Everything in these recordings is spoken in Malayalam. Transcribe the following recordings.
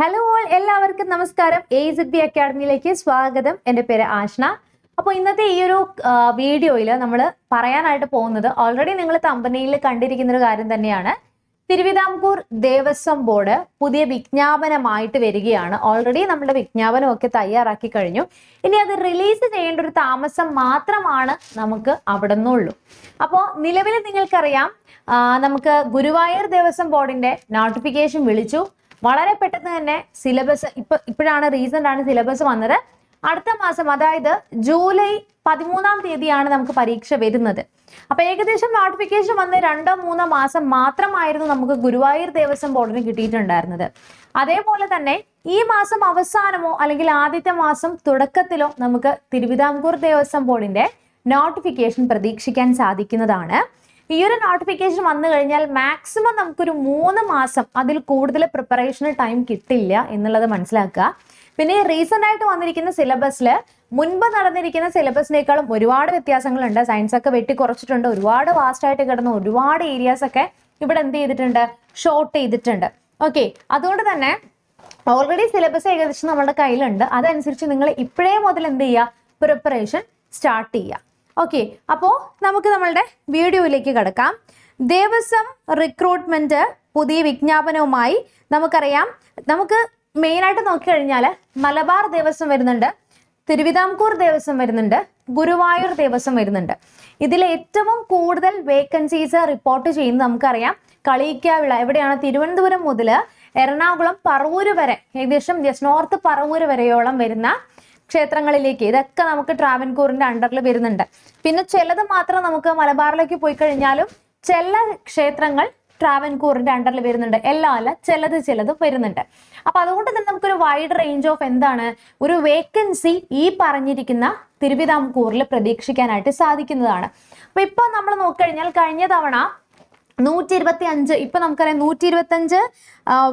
ഹലോ ഓൾ എല്ലാവർക്കും നമസ്കാരം. എ ഇസഡ് ബി അക്കാഡമിയിലേക്ക് സ്വാഗതം. എന്റെ പേര് ആഷ്ന. അപ്പോൾ ഇന്നത്തെ ഈ ഒരു വീഡിയോയിൽ നമ്മൾ പറയാനായിട്ട് പോകുന്നത് ഓൾറെഡി നിങ്ങൾ തമ്പനയിൽ കണ്ടിരിക്കുന്ന ഒരു കാര്യം തന്നെയാണ്. തിരുവിതാംകൂർ ദേവസ്വം ബോർഡ് പുതിയ വിജ്ഞാപനമായിട്ട് വരികയാണ്. ഓൾറെഡി നമ്മുടെ വിജ്ഞാപനമൊക്കെ തയ്യാറാക്കി കഴിഞ്ഞു. ഇനി അത് റിലീസ് ചെയ്യേണ്ട ഒരു താമസം മാത്രമാണ് നമുക്ക് അവിടെ നിന്നുള്ളൂ അപ്പോൾ നിലവിൽ നിങ്ങൾക്കറിയാം നമുക്ക് ഗുരുവായൂർ ദേവസ്വം ബോർഡിന്റെ നോട്ടിഫിക്കേഷൻ വിളിച്ചു. വളരെ പെട്ടെന്ന് തന്നെ സിലബസ് ഇപ്പൊ ഇപ്പോഴാണ് റീസെന്റ് ആണ് സിലബസ് വന്നത്. അടുത്ത മാസം അതായത് ജൂലൈ പതിമൂന്നാം തീയതിയാണ് നമുക്ക് പരീക്ഷ വരുന്നത്. അപ്പൊ ഏകദേശം നോട്ടിഫിക്കേഷൻ വന്ന് രണ്ടോ മൂന്നോ മാസം മാത്രമായിരുന്നു നമുക്ക് ഗുരുവായൂർ ദേവസ്വം ബോർഡിന് കിട്ടിയിട്ടുണ്ടായിരുന്നത്. അതേപോലെ തന്നെ ഈ മാസം അവസാനമോ അല്ലെങ്കിൽ ആദ്യത്തെ മാസം തുടക്കത്തിലോ നമുക്ക് തിരുവിതാംകൂർ ദേവസ്വം ബോർഡിന്റെ നോട്ടിഫിക്കേഷൻ പ്രതീക്ഷിക്കാൻ സാധിക്കുന്നതാണ്. ഈ ഒരു നോട്ടിഫിക്കേഷൻ വന്നു കഴിഞ്ഞാൽ മാക്സിമം നമുക്കൊരു മൂന്ന് മാസം അതിൽ കൂടുതൽ പ്രിപ്പറേഷന് ടൈം കിട്ടില്ല എന്നുള്ളത് മനസ്സിലാക്കുക. പിന്നെ റീസെന്റ് ആയിട്ട് വന്നിരിക്കുന്ന സിലബസിൽ മുൻപ് നടന്നിരിക്കുന്ന സിലബസിനേക്കാളും ഒരുപാട് വ്യത്യാസങ്ങളുണ്ട്. സയൻസ് ഒക്കെ വെട്ടി കുറച്ചിട്ടുണ്ട്. ഒരുപാട് വാസ്റ്റ് ആയിട്ട് കിടന്ന ഒരുപാട് ഏരിയാസ് ഒക്കെ ഇവിടെ എന്ത് ചെയ്തിട്ടുണ്ട്? ഷോർട്ട് ചെയ്തിട്ടുണ്ട്. ഓക്കെ അതുകൊണ്ട് തന്നെ ഓൾറെഡി സിലബസ് ഏകദേശം നമ്മുടെ കയ്യിലുണ്ട്. അതനുസരിച്ച് നിങ്ങൾ ഇപ്പോഴേ മുതൽ എന്ത് ചെയ്യുക? പ്രിപ്പറേഷൻ സ്റ്റാർട്ട് ചെയ്യുക. ഓക്കെ അപ്പോൾ നമുക്ക് നമ്മളുടെ വീഡിയോയിലേക്ക് കിടക്കാം. ദേവസ്വം റിക്രൂട്ട്മെന്റ് പുതിയ വിജ്ഞാപനവുമായി നമുക്കറിയാം. നമുക്ക് മെയിനായിട്ട് നോക്കിക്കഴിഞ്ഞാൽ മലബാർ ദേവസ്വം വരുന്നുണ്ട് തിരുവിതാംകൂർ ദേവസ്വം വരുന്നുണ്ട് ഗുരുവായൂർ ദേവസ്വം വരുന്നുണ്ട്. ഇതിൽ ഏറ്റവും കൂടുതൽ വേക്കൻസീസ് റിപ്പോർട്ട് ചെയ്യുന്നത് നമുക്കറിയാം. കളിയിക്കാവിള എവിടെയാണ്? തിരുവനന്തപുരം മുതൽ എറണാകുളം പറവൂര് വരെ ഏകദേശം ജസ്റ്റ് നോർത്ത് പറവൂര് വരെയോളം വരുന്ന ക്ഷേത്രങ്ങളിലേക്ക്. ഇതൊക്കെ നമുക്ക് ട്രാവൻകൂറിന്റെ അണ്ടറിൽ വരുന്നുണ്ട്. പിന്നെ ചിലത് മാത്രം നമുക്ക് മലബാറിലേക്ക് പോയി കഴിഞ്ഞാലും ചില ക്ഷേത്രങ്ങൾ ട്രാവൻകൂറിന്റെ അണ്ടറിൽ വരുന്നുണ്ട്. എല്ലാം അല്ല ചിലത് ചിലത് വരുന്നുണ്ട്. അപ്പൊ അതുകൊണ്ട് തന്നെ നമുക്കൊരു വൈഡ് റേഞ്ച് ഓഫ് എന്താണ് ഒരു വേക്കൻസി ഈ പറഞ്ഞിരിക്കുന്ന തിരുവിതാംകൂറിൽ പ്രതീക്ഷിക്കാനായിട്ട് സാധിക്കുന്നതാണ്. അപ്പൊ ഇപ്പൊ നമ്മൾ നോക്കിക്കഴിഞ്ഞാൽ കഴിഞ്ഞ തവണ നൂറ്റി ഇരുപത്തി അഞ്ച് ഇപ്പൊ നമുക്കറിയാം നൂറ്റി ഇരുപത്തി അഞ്ച്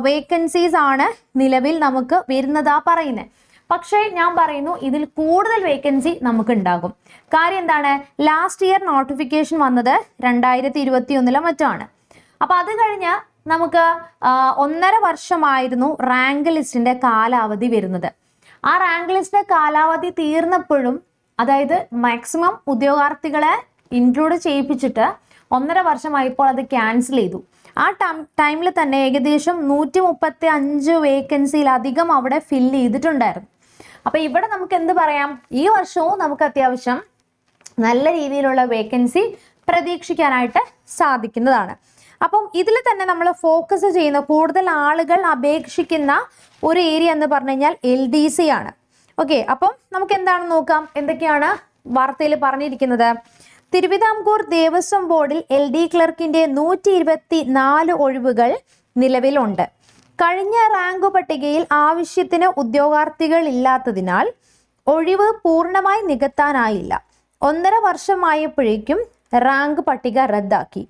വേക്കൻസീസ് ആണ് നിലവിൽ നമുക്ക് വരുന്നതാ പറയുന്നത് പക്ഷേ ഞാൻ പറയുന്നു ഇതിൽ കൂടുതൽ വേക്കൻസി നമുക്ക് ഉണ്ടാകും കാര്യം എന്താണ്? ലാസ്റ്റ് ഇയർ നോട്ടിഫിക്കേഷൻ വന്നത് രണ്ടായിരത്തി ഇരുപത്തി ഒന്നിലെ മറ്റാണ്. അപ്പൊ അത് കഴിഞ്ഞ് നമുക്ക് ഒന്നര വർഷമായിരുന്നു റാങ്ക് ലിസ്റ്റിന്റെ കാലാവധി വരുന്നത്. ആ റാങ്ക് ലിസ്റ്റിന്റെ കാലാവധി തീർന്നപ്പോഴും അതായത് മാക്സിമം ഉദ്യോഗാർത്ഥികളെ ഇൻക്ലൂഡ് ചെയ്യിപ്പിച്ചിട്ട് ഒന്നര വർഷമായപ്പോൾ അത് ക്യാൻസൽ ചെയ്തു. ആ ടൈമിൽ തന്നെ ഏകദേശം നൂറ്റി മുപ്പത്തി അഞ്ച് വേക്കൻസിയിലധികം അവിടെ ഫില്ല് ചെയ്തിട്ടുണ്ടായിരുന്നു. അപ്പൊ ഇവിടെ നമുക്ക് എന്ത് പറയാം? ഈ വർഷവും നമുക്ക് അത്യാവശ്യം നല്ല രീതിയിലുള്ള വേക്കൻസി പ്രതീക്ഷിക്കാനായിട്ട് സാധിക്കുന്നതാണ്. അപ്പം ഇതിൽ തന്നെ നമ്മൾ ഫോക്കസ് ചെയ്യുന്ന കൂടുതൽ ആളുകൾ അപേക്ഷിക്കുന്ന ഒരു ഏരിയ എന്ന് പറഞ്ഞു കഴിഞ്ഞാൽ എൽ ആണ്. ഓക്കെ അപ്പം നമുക്ക് എന്താണ് നോക്കാം? എന്തൊക്കെയാണ് വാർത്തയിൽ പറഞ്ഞിരിക്കുന്നത്? തിരുവിതാംകൂർ ദേവസ്വം ബോർഡിൽ എൽ ഡി ക്ലർക്കിന്റെ നൂറ്റി ഇരുപത്തി നാല് ഒഴിവുകൾ നിലവിലുണ്ട്. കഴിഞ്ഞ റാങ്ക് പട്ടികയിൽ ആവശ്യത്തിന് ഉദ്യോഗാർത്ഥികൾ ഇല്ലാത്തതിനാൽ ഒഴിവ് പൂർണമായി നികത്താനായില്ല. ഒന്നര വർഷമായപ്പോഴേക്കും റാങ്ക് പട്ടിക റദ്ദാക്കി.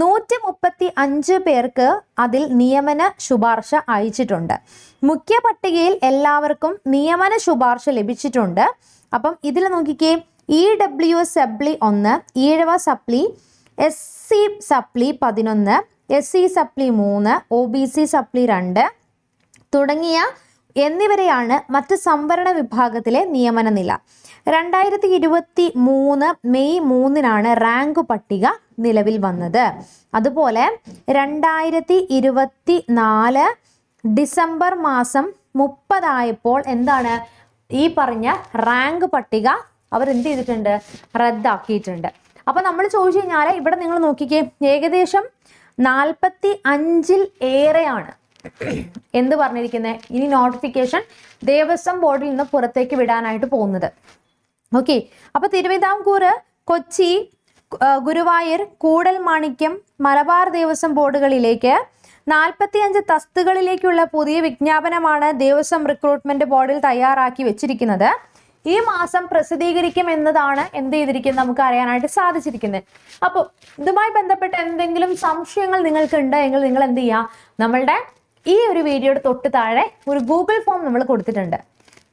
നൂറ്റി മുപ്പത്തി അഞ്ച് പേർക്ക് അതിൽ നിയമന ശുപാർശ അയച്ചിട്ടുണ്ട്. മുഖ്യ പട്ടികയിൽ എല്ലാവർക്കും നിയമന ശുപാർശ ലഭിച്ചിട്ടുണ്ട്. അപ്പം ഇതിൽ നോക്കിക്കേ ഇ ഡബ്ല്യു സപ്ലി ഒന്ന് Ezhava supply S C supply പതിനൊന്ന് എസ് സി സപ്ലി മൂന്ന് ഒ ബി സി സപ്ലി രണ്ട് തുടങ്ങിയ എന്നിവരെയാണ് മറ്റ് സംവരണ വിഭാഗത്തിലെ നിയമന നില. രണ്ടായിരത്തി ഇരുപത്തി മൂന്ന് മെയ് മൂന്നിനാണ് റാങ്ക് പട്ടിക നിലവിൽ വന്നത്. അതുപോലെ രണ്ടായിരത്തി ഇരുപത്തി നാല് ഡിസംബർ മാസം മുപ്പതായപ്പോൾ എന്താണ് ഈ പറഞ്ഞ റാങ്ക് പട്ടിക അവർ എന്ത് ചെയ്തിട്ടുണ്ട്? റദ്ദാക്കിയിട്ടുണ്ട്. അപ്പൊ നമ്മൾ ചോദിച്ചു കഴിഞ്ഞാൽ ഇവിടെ നിങ്ങൾ നോക്കിക്കേ ഏകദേശം നാൽപ്പത്തി അഞ്ചിൽ ഏറെയാണ്. എന്ത് പറഞ്ഞിരിക്കുന്നത് ഇനി നോട്ടിഫിക്കേഷൻ ദേവസ്വം ബോർഡിൽ നിന്ന് പുറത്തേക്ക് വിടാനായിട്ട് പോകുന്നത്. ഓക്കെ അപ്പൊ തിരുവിതാംകൂർ കൊച്ചി ഗുരുവായൂർ കൂടൽ മാണിക്യം മലബാർ ദേവസ്വം ബോർഡുകളിലേക്ക് നാൽപ്പത്തിയഞ്ച് തസ്തുകളിലേക്കുള്ള പുതിയ വിജ്ഞാപനമാണ് ദേവസ്വം റിക്രൂട്ട്മെന്റ് ബോർഡിൽ തയ്യാറാക്കി വെച്ചിരിക്കുന്നത്. ഈ മാസം പ്രസിദ്ധീകരിക്കും എന്നതാണ് എന്ത് ചെയ്തിരിക്കുന്നത് നമുക്ക് അറിയാനായിട്ട് സാധിച്ചിരിക്കുന്നത്. അപ്പോൾ ഇതുമായി ബന്ധപ്പെട്ട എന്തെങ്കിലും സംശയങ്ങൾ നിങ്ങൾക്ക് ഉണ്ട് എങ്കിൽ നിങ്ങൾ എന്ത് ചെയ്യുക നമ്മളുടെ ഈ ഒരു വീഡിയോയുടെ തൊട്ട് താഴെ ഒരു ഗൂഗിൾ ഫോം നമ്മൾ കൊടുത്തിട്ടുണ്ട്.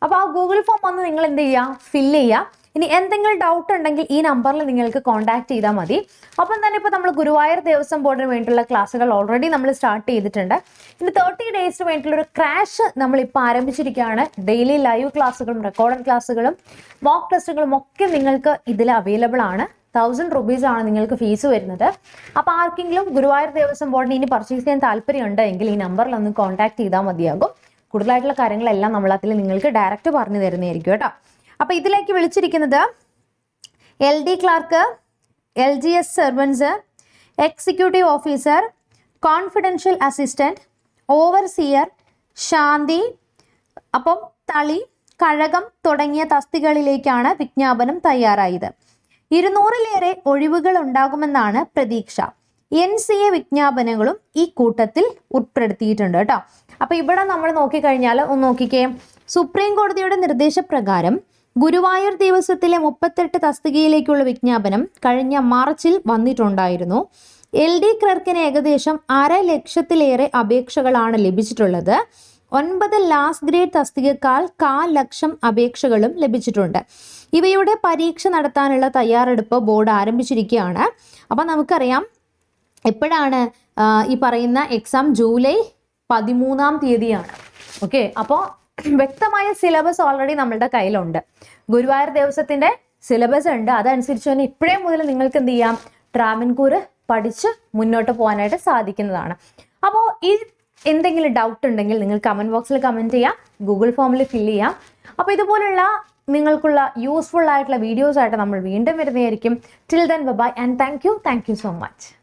അപ്പോൾ ആ ഗൂഗിൾ ഫോം വന്ന് നിങ്ങൾ എന്ത് ചെയ്യുക ഫില്ല് ചെയ്യുക ഇനി എന്തെങ്കിലും ഡൗട്ട് ഉണ്ടെങ്കിൽ ഈ നമ്പറിൽ നിങ്ങൾക്ക് കോൺടാക്ട് ചെയ്താൽ മതി. അപ്പം തന്നെ ഇപ്പോൾ നമ്മൾ ഗുരുവായൂർ ദേവസ്വം ബോർഡിന് വേണ്ടിയുള്ള ക്ലാസ്സുകൾ ഓൾറെഡി നമ്മൾ സ്റ്റാർട്ട് ചെയ്തിട്ടുണ്ട്. ഇനി തേർട്ടി ഡേയ്സ് വേണ്ടിയിട്ടുള്ള ഒരു ക്രാഷ് നമ്മളിപ്പോൾ ആരംഭിച്ചിരിക്കുകയാണ്. ഡെയിലി ലൈവ് ക്ലാസ്സുകളും റെക്കോർഡഡ് ക്ലാസ്സുകളും മോക്ക് ടെസ്റ്റുകളും ഒക്കെ നിങ്ങൾക്ക് ഇതിൽ അവൈലബിൾ ആണ്. തൗസൻഡ് റുപ്പീസ് ആണ് നിങ്ങൾക്ക് ഫീസ് വരുന്നത്. അപ്പോൾ ആർക്കെങ്കിലും ഗുരുവായൂർ ദേവസ്വം ബോർഡിന് ഇനി പർച്ചേസ് ചെയ്യാൻ താല്പര്യമുണ്ട് എങ്കിൽ ഈ നമ്പറിൽ ഒന്ന് കോൺടാക്ട് ചെയ്താൽ മതിയാകും. കൂടുതലായിട്ടുള്ള കാര്യങ്ങളെല്ലാം നമ്മൾ അതിൽ നിങ്ങൾക്ക് ഡയറക്റ്റ് പറഞ്ഞു തരുന്നതായിരിക്കും കേട്ടോ. അപ്പോൾ ഇതിലേക്ക് വിളിച്ചിരിക്കുന്നത് L D clerk L G S servants executive officer confidential assistant overseer ശാന്തി അപ്പം തളി കഴകം തുടങ്ങിയ തസ്തികളിലേക്കാണ് വിജ്ഞാപനം തയ്യാറായത്. ഇരുന്നൂറിലേറെ ഒഴിവുകൾ ഉണ്ടാകുമെന്നാണ് പ്രതീക്ഷ. എൻ സി എ വിജ്ഞാപനങ്ങളും ഈ കൂട്ടത്തിൽ ഉൾപ്പെടുത്തിയിട്ടുണ്ട് കേട്ടോ. അപ്പൊ ഇവിടെ നമ്മൾ നോക്കിക്കഴിഞ്ഞാൽ ഒന്ന് നോക്കിക്കേ. സുപ്രീം കോടതിയുടെ നിർദ്ദേശപ്രകാരം ഗുരുവായൂർ ദേവസ്വത്തിലെ മുപ്പത്തെട്ട് തസ്തികയിലേക്കുള്ള വിജ്ഞാപനം കഴിഞ്ഞ മാർച്ചിൽ വന്നിട്ടുണ്ടായിരുന്നു. എൽ ഡി ക്ലർക്കിന് ഏകദേശം അര ലക്ഷത്തിലേറെ അപേക്ഷകളാണ് ലഭിച്ചിട്ടുള്ളത്. ഒൻപത് ലാസ്റ്റ് ഗ്രേഡ് തസ്തികക്കാൽ കാൽ ലക്ഷം അപേക്ഷകളും ലഭിച്ചിട്ടുണ്ട്. ഇവയുടെ പരീക്ഷ നടത്താനുള്ള തയ്യാറെടുപ്പ് ബോർഡ് ആരംഭിച്ചിരിക്കുകയാണ്. അപ്പം നമുക്കറിയാം എപ്പോഴാണ് ഈ പറയുന്ന എക്സാം ജൂലൈ പതിമൂന്നാം തീയതിയാണ്. ഓക്കെ അപ്പോൾ വ്യക്തമായ സിലബസ് ഓൾറെഡി നമ്മളുടെ കയ്യിലുണ്ട്. ഗുരുവായൂർ ദിവസത്തിന്റെ സിലബസ് ഉണ്ട്. അതനുസരിച്ച് തന്നെ ഇപ്പോഴേ മുതൽ നിങ്ങൾക്ക് എന്ത് ചെയ്യാം? ട്രാവൻകൂർ പഠിച്ച് മുന്നോട്ട് പോകാനായിട്ട് സാധിക്കുന്നതാണ്. അപ്പോൾ ഈ എന്തെങ്കിലും ഡൗട്ട് ഉണ്ടെങ്കിൽ നിങ്ങൾ കമന്റ് ബോക്സിൽ കമന്റ് ചെയ്യാം. ഗൂഗിൾ ഫോമിൽ ഫില്ല് ചെയ്യാം. അപ്പോൾ ഇതുപോലുള്ള നിങ്ങൾക്കുള്ള യൂസ്ഫുൾ ആയിട്ടുള്ള വീഡിയോസ് ആയിട്ട് നമ്മൾ വീണ്ടും വരുന്നതായിരിക്കും. Till then bye and thank you thank you so much